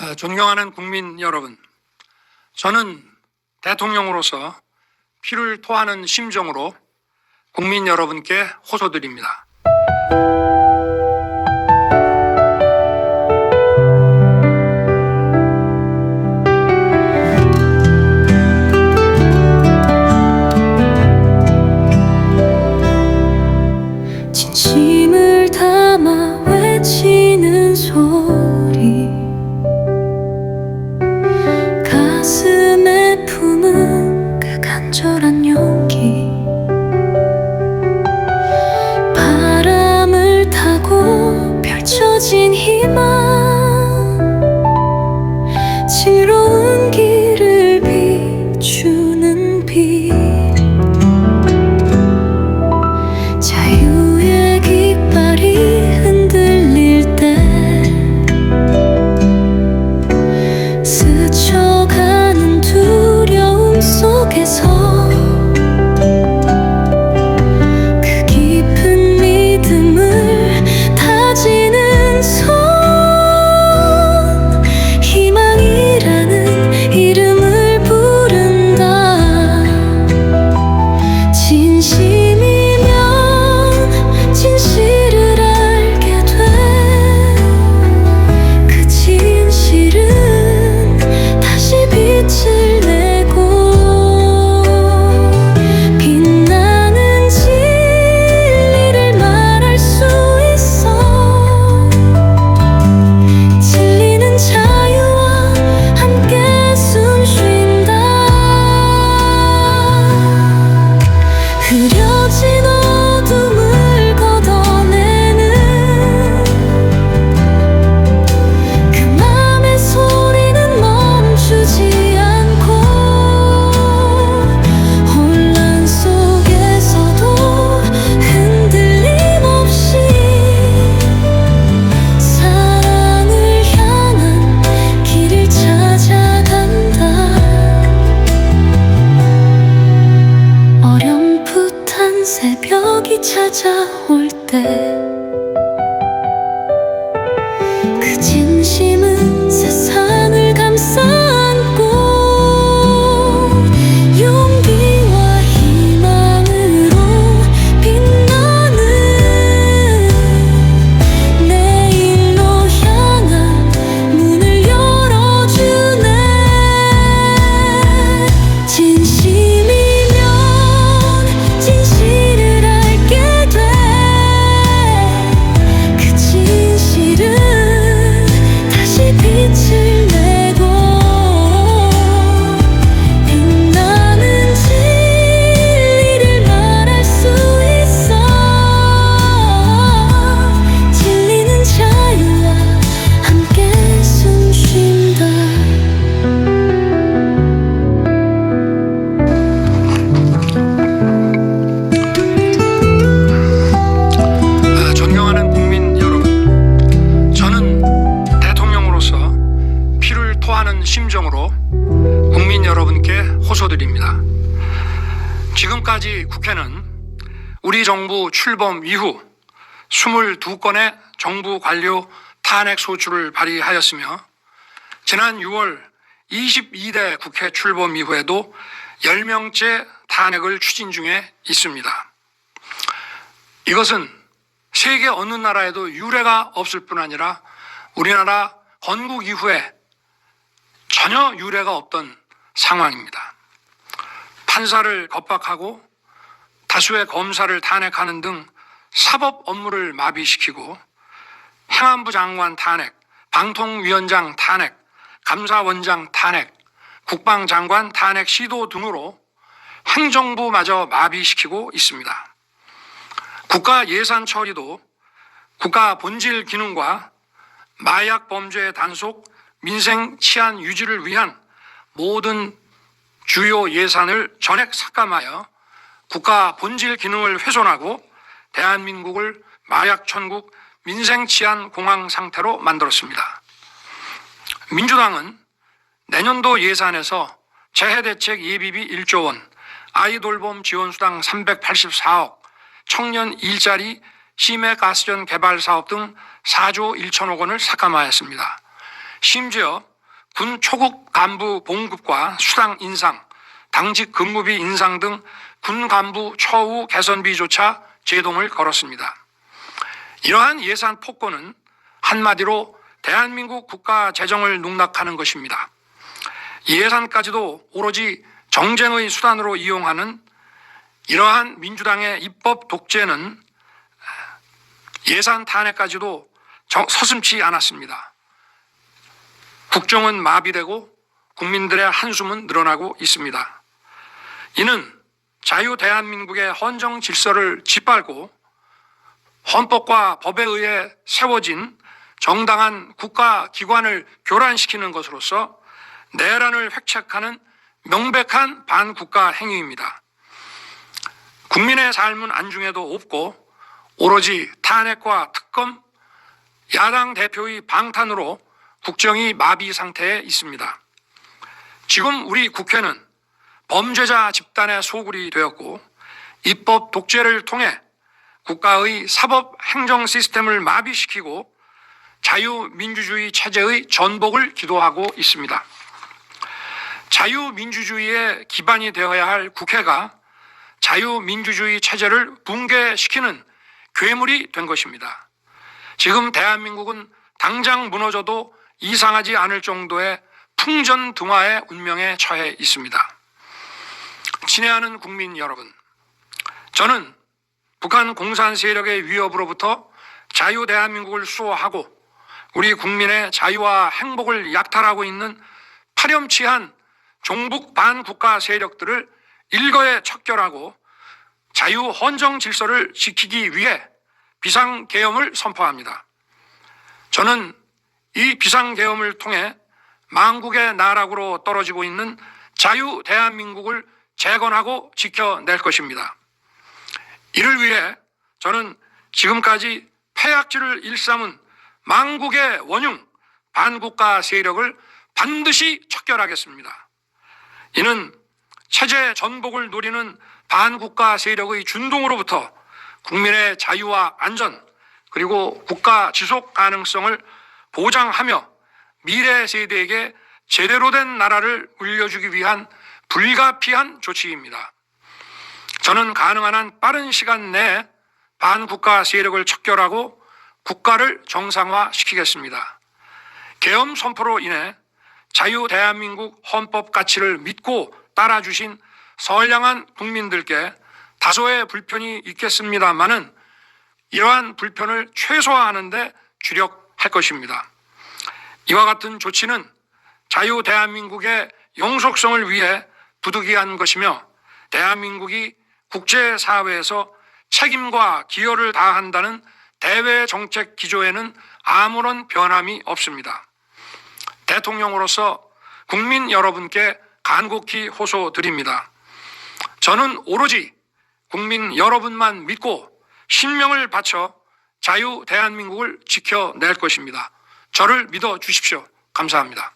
어, 존경하는 국민 여러분, 저는 대통령으로서 피를 토하는 심정으로 국민 여러분께 호소드립니다. 가 두려움 속 흐려 찾아올 때 심정으로 국민 여러분께 호소드립니다. 지금까지 국회는 우리 정부 출범 이후 22건의 정부 관료 탄핵 소추를 발의하였으며 지난 6월 22대 국회 출범 이후에도 10명째 탄핵을 추진 중에 있습니다. 이것은 세계 어느 나라에도 유례가 없을 뿐 아니라 우리나라 건국 이후에 전혀 유례가 없던 상황입니다. 판사를 겁박하고 다수의 검사를 탄핵하는 등 사법 업무를 마비시키고 행안부 장관 탄핵, 방통위원장 탄핵, 감사원장 탄핵, 국방장관 탄핵 시도 등으로 행정부마저 마비시키고 있습니다. 국가 예산 처리도 국가 본질 기능과 마약 범죄 단속, 민생 치안 유지를 위한 모든 주요 예산을 전액 삭감하여 국가 본질 기능을 훼손하고 대한민국을 마약 천국 민생 치안 공황 상태로 만들었습니다. 민주당은 내년도 예산에서 재해대책 예비비 1조 원, 아이돌봄 지원수당 384억, 청년 일자리 심해 가스전 개발 사업 등 4조 1천억 원을 삭감하였습니다. 심지어 군 초급 간부 봉급과 수당 인상, 당직 근무비 인상 등 군 간부 처우 개선비조차 제동을 걸었습니다. 이러한 예산 폭거는 한마디로 대한민국 국가 재정을 농락하는 것입니다. 예산까지도 오로지 정쟁의 수단으로 이용하는 이러한 민주당의 입법 독재는 예산 탄핵까지도 정- 서슴지 않았습니다. 국정은 마비되고 국민들의 한숨은 늘어나고 있습니다. 이는 자유 대한민국의 헌정 질서를 짓밟고 헌법과 법에 의해 세워진 정당한 국가 기관을 교란시키는 것으로서 내란을 획책하는 명백한 반국가 행위입니다. 국민의 삶은 안중에도 없고 오로지 탄핵과 특검, 야당 대표의 방탄으로 국정이 마비 상태에 있습니다. 지금 우리 국회는 범죄자 집단의 소굴이 되었고 입법 독재를 통해 국가의 사법 행정 시스템을 마비시키고 자유민주주의 체제의 전복을 기도하고 있습니다. 자유민주주의의 기반이 되어야 할 국회가 자유민주주의 체제를 붕괴시키는 괴물이 된 것입니다. 지금 대한민국은 당장 무너져도 이상하지 않을 정도의 풍전등화의 운명에 처해 있습니다. 친애하는 국민 여러분, 저는 북한 공산 세력의 위협으로부터 자유 대한민국을 수호하고 우리 국민의 자유와 행복을 약탈하고 있는 파렴치한 종북 반국가 세력들을 일거에 척결하고 자유 헌정 질서를 지키기 위해 비상계엄을 선포합니다. 저는 이 비상계엄을 통해 망국의 나락으로 떨어지고 있는 자유 대한민국을 재건하고 지켜낼 것입니다. 이를 위해 저는 지금까지 폐악질을 일삼은 망국의 원흉 반국가 세력을 반드시 척결하겠습니다. 이는 체제 전복을 노리는 반국가 세력의 준동으로부터 국민의 자유와 안전 그리고 국가 지속 가능성을 보장하며 미래 세대에게 제대로 된 나라를 물려주기 위한 불가피한 조치입니다. 저는 가능한 한 빠른 시간 내에 반국가 세력을 척결하고 국가를 정상화시키겠습니다. 계엄 선포로 인해 자유 대한민국 헌법 가치를 믿고 따라주신 선량한 국민들께 다소의 불편이 있겠습니다만은 이러한 불편을 최소화하는데 주력 할 것입니다. 이와 같은 조치는 자유 대한민국의 영속성을 위해 부득이한 것이며 대한민국이 국제사회에서 책임과 기여를 다한다는 대외 정책 기조에는 아무런 변함이 없습니다. 대통령으로서 국민 여러분께 간곡히 호소드립니다. 저는 오로지 국민 여러분만 믿고 신명을 바쳐 자유 대한민국을 지켜낼 것입니다. 저를 믿어 주십시오. 감사합니다.